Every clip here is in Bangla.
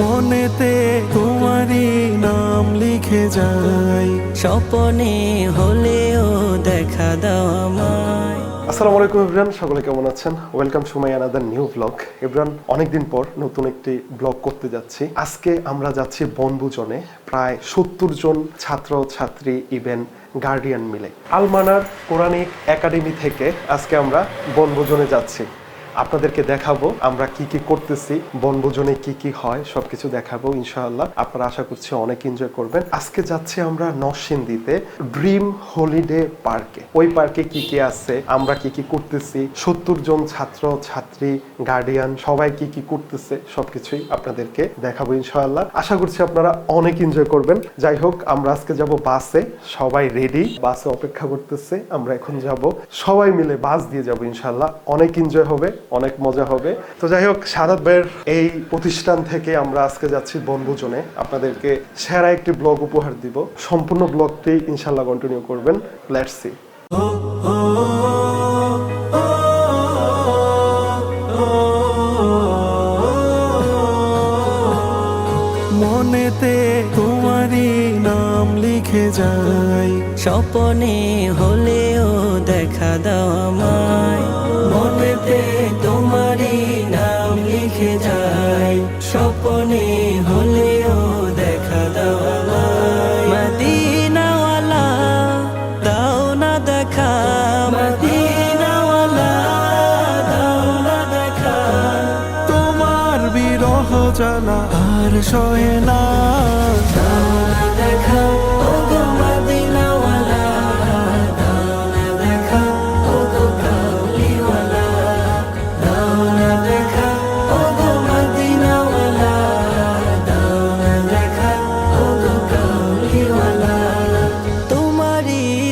মনেতে তোমারই নাম লিখে যাই। স্বপনে হলেও দেখা দাও আমায়। আসসালামু আলাইকুম ইব্রান। সকলে কেমন আছেন? Welcome to my another new blog Ibran অনেকদিন পর নতুন একটি ব্লগ করতে যাচ্ছি। আজকে আমরা যাচ্ছি বনভোজনে। প্রায় সত্তর জন ছাত্র ছাত্রী ইভেন গার্ডিয়ান মিলে। আলমানার কোরআনিক একাডেমি থেকে আজকে আমরা বনভোজনে যাচ্ছি। আপনাদেরকে দেখাবো আমরা কি কি করতেছি, বনভোজনে কি কি হয়, সবকিছু দেখাবো ইনশাআল্লাহ। আপনারা আশা করছি অনেক এনজয় করবেন। আজকে যাচ্ছি আমরা নরসিংদীতে ড্রিম হলিডে পার্কে। ওই পার্কে কি কি আছে, আমরা কি কি করতেছি, সত্তর জন ছাত্র, ছাত্রী গার্ডিয়ান সবাই কি কি করতেছে, সবকিছুই আপনাদেরকে দেখাবো ইনশাআল্লাহ। আশা করছি আপনারা অনেক এনজয় করবেন। যাই হোক, আমরা আজকে যাব বাসে, সবাই রেডি বাসে অপেক্ষা করতেছে, আমরা এখন যাব। সবাই মিলে বাস দিয়ে যাব ইনশাআল্লাহ, অনেক এনজয় হবে। অনেক মজা হবে। তো যাই হোক সাদাত ভাইয়ের এই প্রতিষ্ঠান থেকে আমরা আজকে যাচ্ছি বনভোজনে। আপনাদেরকে সেরা একটি ব্লগ উপহার দিব। সম্পূর্ণ ব্লগটি ইনশাআল্লাহ কন্টিনিউ করবেন। লেটস সি মনেতে তোমারই নাম লিখে যাই। স্বপনে হলেও দেখা দাও আমায়।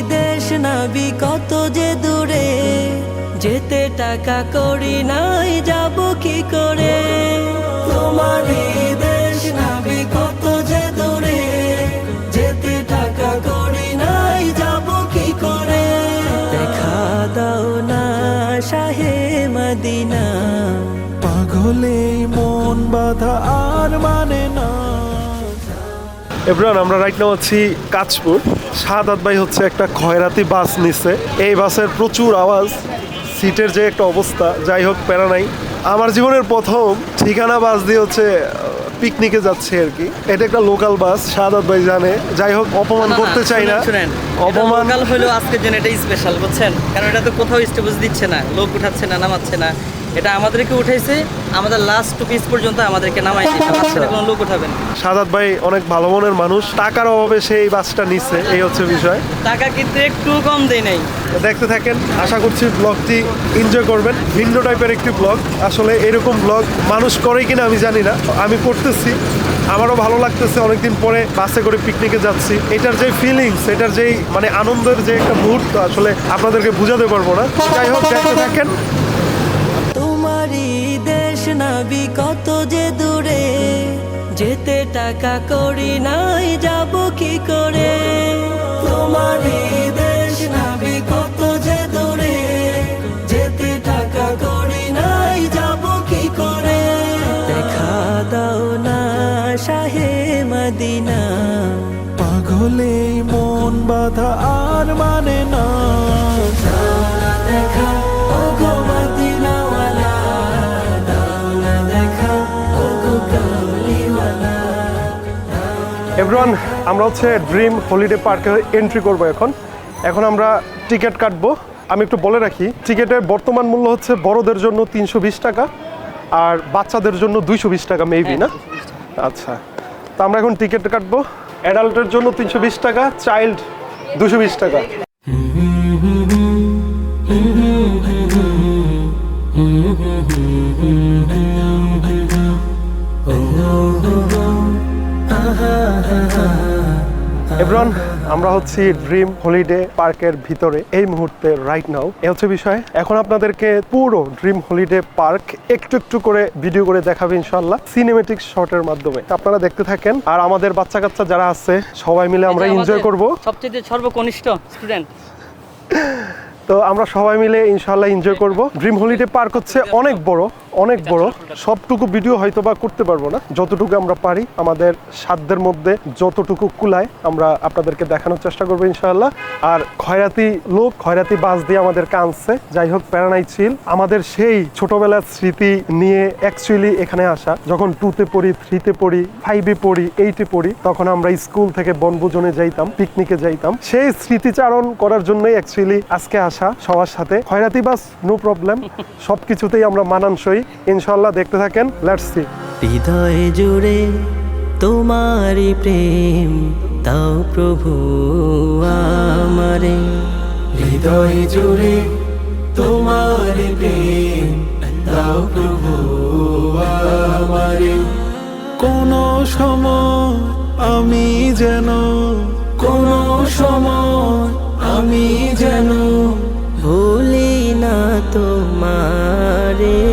দেশ নাবি কত যে দূরে যেতে টাকা করি নাই যাব কি করে? নাবি দূরে, যেতে করি নাই কি করে? না পাগলে মন আর মানে না। আমরা রাইট নাও আছি কাঁচপুর। সাদাত ভাই হচ্ছে একটা খয়রাতি বাস নিছে। এই বাসের প্রচুর আওয়াজ, সিটের যে একটা অবস্থা, যাই হোক, প্যারা নাই। আমার জীবনের প্রথম ঠিকানা বাস দিয়ে হচ্ছে পিকনিকে যাচ্ছে আর কি। এটা একটা লোকাল বাস সাদাত ভাই জানে যাই হোক অপমান করতে চাই না। শুনেন অপমান লোকাল হলেও আজকের জন্য এটাই স্পেশাল বুঝছেন? কারণ এটা তো কোথাও স্টেপস দিচ্ছে না। লোক উঠাচ্ছে না নামাচ্ছে না। এটা আমাদেরকে উঠাইছে। আমাদের লাস্ট টু পিস পর্যন্ত আমাদেরকে নামাই দিচ্ছে মাঝখানে কোনো লোক উঠাবেন সাদাত ভাই অনেক ভালো মনের মানুষ। টাকার অভাবে সেই বাসটা নিচ্ছে এই হচ্ছে বিষয়। টাকা কিন্তু একটু কম দেয় নাই। দেখতে থাকেন আশা করছি ব্লগটি এনজয় করবেন। ভিন্ন টাইপের একটি ব্লগ আসলে এরকম ব্লগ মানুষ করে কিনা আমি জানি না। আমি করতেছি। আমারও ভালো লাগতেছে অনেকদিন পরে বাসে করে পিকনিকে যাচ্ছি। এটার যে ফিলিংস এটার যেই মানে আনন্দের যে একটা মুহূর্ত আসলে আপনাদেরকে বুঝাতে পারব না। যাই হোক দেখতে থাকেন। তোমারই দেশ নাবি কত যে দূরে। যেতে টাকা করি নাই, যাব কি করে? তোমারই দেশ নাবি কত যে দূরে। যেতে টাকা করি নাই, যাব কি করে? দেখা দাও না শাহে মদিনা। পাগলে মন বাধা এভরিওয়ান, আমরা হচ্ছে ড্রিম হলিডে পার্কে এন্ট্রি করব এখন। এখন আমরা টিকিট কাটবো। আমি একটু বলে রাখি টিকিটের বর্তমান মূল্য হচ্ছে বড়দের জন্য তিনশো বিশ টাকা, আর বাচ্চাদের জন্য দুইশো বিশ টাকা মেবি না? আচ্ছা তো আমরা এখন টিকিট কাটবো। অ্যাডাল্টের জন্য তিনশো বিশ টাকা চাইল্ড দুশো বিশ টাকা। এভরন আমরা হচ্ছি ড্রিম হলিডে পার্কের ভিতরে এই মুহূর্তে রাইট নাও এ হচ্ছে বিষয় এখন আপনাদেরকে পুরো ড্রিম হলিডে পার্ক একটু একটু করে ভিডিও করে দেখাবে ইনশাল্লাহ সিনেমেটিক শটের মাধ্যমে। আপনারা দেখতে থাকেন আর আমাদের বাচ্চা কাচ্চা যারা আছে সবাই মিলে আমরা এনজয় করব। সবচেয়ে সর্বকনিষ্ঠ স্টুডেন্ট তো আমরা সবাই মিলে ইনশাল্লাহ এনজয় করব। ড্রিম হলিডে পার্ক হচ্ছে অনেক বড় অনেক বড় সবটুকু ভিডিও হয়তো বা করতে পারব না। যতটুকু আমরা পারি আমাদের সাধ্যের মধ্যে যতটুকু কুলায় আমরা আপনাদেরকে দেখানোর চেষ্টা করব ইনশাল্লাহ আর খয়রাতি লোক খয়রাতি বাস দিয়ে আমাদের কানছে যাই হোক প্যারানাই ছিল আমাদের সেই ছোটবেলার স্মৃতি নিয়ে অ্যাকচুয়ালি এখানে আসা। যখন টুতে পড়ি থ্রিতে পড়ি ফাইভে পড়ি এইটে পড়ি তখন আমরা স্কুল থেকে বনভোজনে যাইতাম পিকনিকে যাইতাম। সেই স্মৃতিচারণ করার জন্যই অ্যাকচুয়ালি আজকে আসা সবার সাথে। খয়রাতি বাস নো প্রবলেম সব কিছুতেই আমরা মানানসই। ইনশাল্লাহ দেখতে থাকেন লেটস সি হৃদয় জুড়ে তোমারই প্রেম, দাও প্রভু আমারে। হৃদয় জুড়ে তোমারই প্রেম, দাও প্রভু আমারে। কোন সময় আমি যেন, কোন সময় আমি যেন ভুলি না তোমারে।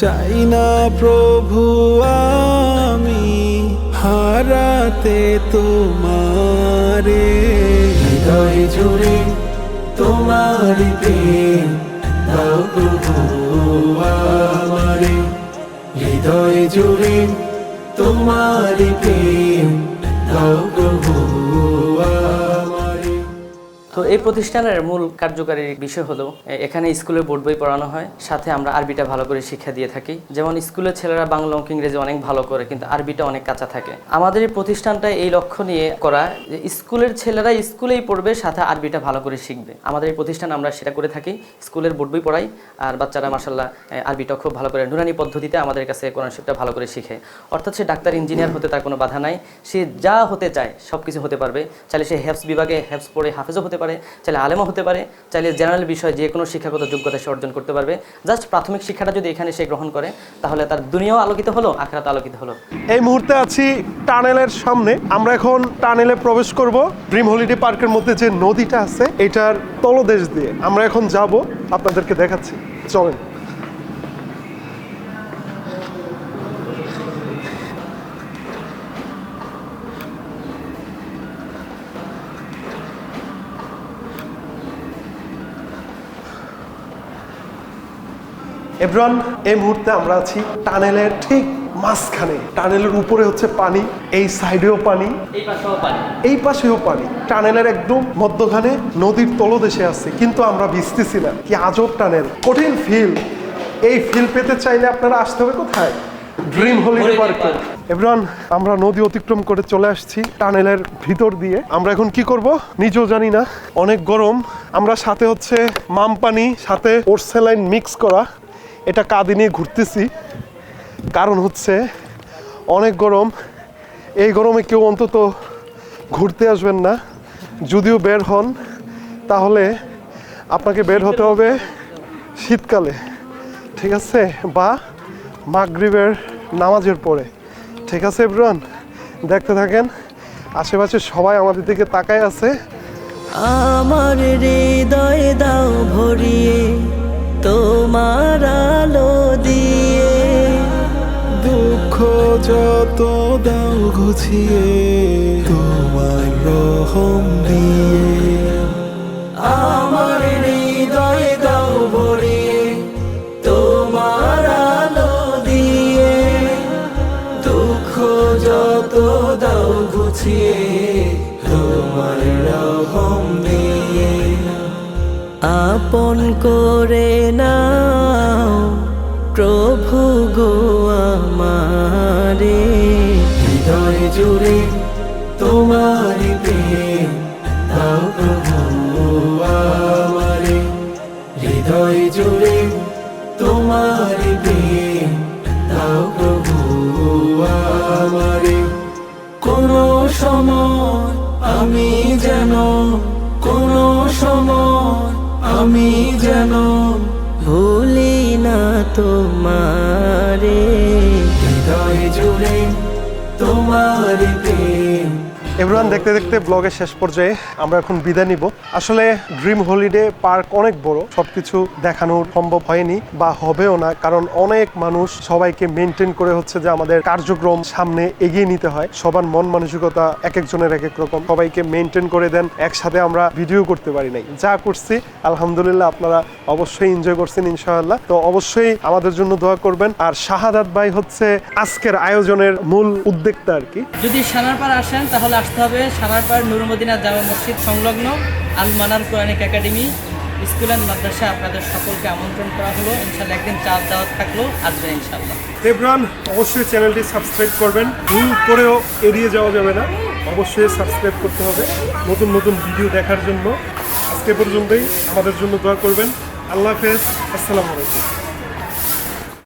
চাই না প্রভু আমি হারাতে তোমারে। হৃদয় জুড়ে তোমার আমারে। হৃদয় জুড়ে তোমার প্রেম, দাও প্রভু তো এই প্রতিষ্ঠানের মূল কার্যকারী বিষয় হলো এখানে স্কুলে বোর্ড বই পড়ানো হয়, সাথে আমরা আরবিটা ভালো করে শিক্ষা দিয়ে থাকি। যেমন স্কুলের ছেলেরা বাংলা অঙ্ক ইংরেজি অনেক ভালো করে, কিন্তু আরবিটা অনেক কাঁচা থাকে। আমাদের প্রতিষ্ঠানটা এই লক্ষ্য নিয়ে করা যে স্কুলের ছেলেরা স্কুলেই পড়বে, সাথে আরবিটা ভালো করে শিখবে। আমাদের এই প্রতিষ্ঠান আমরা সেটা করে থাকি, স্কুলের বোর্ড বই পড়াই, আর বাচ্চারা মাসাল্লাহ আরবিটা খুব ভালো করে নুরানি পদ্ধতিতে আমাদের কাছে কোরআন ভালো করে শিখে। অর্থাৎ সে ডাক্তার, ইঞ্জিনিয়ার হতে তার কোনো বাধা নাই, সে যা হতে চায় সব কিছু হতে পারবে। চাইলে সে হেফস বিভাগে হেফস পড়ে হাফেজও হতে পারে, চাইলে আলেমও হতে পারে, চাইলে জেনারেল বিষয়ে যে কোনো শিক্ষাগত যোগ্যতা সে অর্জন করতে পারবে। জাস্ট প্রাথমিক শিক্ষাটা যদি এখানে সে গ্রহণ করে, তাহলে তার দুনিয়াও আলোকিত হলো আখরাত আলোকিত হলো। এই মুহূর্তে আছি টানেলের সামনে। আমরা এখন টানেলে প্রবেশ করব। ড্রিম হলিডে পার্কের মধ্যে যে নদীটা আছে, এটার তলদেশ দিয়ে আমরা এখন যাব। আপনাদেরকে দেখাচ্ছি। চলেন। এভরন এই মুহূর্তে আমরা আছি টানেলের ঠিক মাঝখানে। টানেলের উপরে হচ্ছে পানি এই সাইডেও পানি এই পাশেও পানি। টানেলের একদম মধ্যখানে নদীর তলদেশে আছে কিন্তু আমরা ভিজতেছি না। কি আজব টানেল কঠিন ফিল। এই ফিল পেতে চাইলে আপনারা আসতে হবে কোথায়? ড্রিম হলিডে পার্কে। এভরান আমরা নদী অতিক্রম করে চলে আসছি টানেলের ভিতর দিয়ে। আমরা এখন কি করব? নিজেও জানি না। অনেক গরম। আমরা সাথে হচ্ছে মাম পানি সাথে ওরসেলাইন মিক্স করা। এটা কাঁদি নিয়ে ঘুরতেছি। কারণ হচ্ছে অনেক গরম। এই গরমে কেউ অন্তত ঘুরতে আসবেন না। যদিও বের হন, তাহলে আপনাকে বের হতে হবে শীতকালে। ঠিক আছে? বা মাগরিবের নামাজের পরে। ঠিক আছে এভরান দেখতে থাকেন। আশেপাশে সবাই আমাদের দিকে তাকায় আছে। আমার হৃদয় দাও ভরিয়ে। তোমার আলো দিয়ে দুঃখ যত দাও ঘুছিয়ে তোমার রহম দিয়ে আমার হৃদয় দাও ভরিয়ে তোমার আলো দিয়ে দুঃখ যত দাও গুছিয়ে আপন করে নাও, প্রভু গো আমারে। হৃদয় জুড়ে তোমার প্রেম প্রভু আমারে। হৃদয় জুড়ে প্রেম প্রভু আমারে। কোনো সময় আমি সময় আমি যেন ভুলি না তোমারে। হৃদয় জুড়ে তোমার প্রেম। এভরিওয়ান, দেখতে দেখতে ব্লগের শেষ পর্যায়ে আমরা এখন বিদায় নিব। আসলে ড্রিম হলিডে পার্ক অনেক বড়, সবকিছু দেখানোর সম্ভব হয়নি বা হবেও না, কারণ অনেক মানুষ সবাইকে মেনটেন করে হচ্ছে যে আমাদের কার্যক্রম সামনে এগিয়ে নিতে হয়। সবার মন মানসিকতা এক একজনের এক এক রকম, সবাইকে মেনটেন করে দেন, একসাথে আমরা ভিডিও করতে পারি নাই। যা করছি, আলহামদুলিল্লাহ আপনারা অবশ্যই এনজয় করছেন ইনশাআল্লাহ। তো অবশ্যই আমাদের জন্য দোয়া করবেন। আর শাহাদাত ভাই হচ্ছে আজকের আয়োজনের মূল উদ্যোক্তা আর কি। যদি সানারপাড় আসেন, তাহলে আসতে হবে। সানারপাড় নুরমদিনা জামা মসজিদ সংলগ্ন Al Manar Quranic academy school and মাদ্রাসা আপনাদের সকলকে আমন্ত্রণ করা হলো। ইনশাল্লাহ একদিন চার দাওয়াত থাকল, আসবেন ইনশাল্লাহ এভরান অবশ্যই চ্যানেলটি সাবস্ক্রাইব করবেন। ভুল করেও এড়িয়ে যাওয়া যাবে না। অবশ্যই সাবস্ক্রাইব করতে হবে। নতুন নতুন ভিডিও দেখার জন্য আজকে পর্যন্তই আমাদের জন্য দোয়া করবেন। আল্লাহ হাফেজ। আসসালামু আলাইকুম।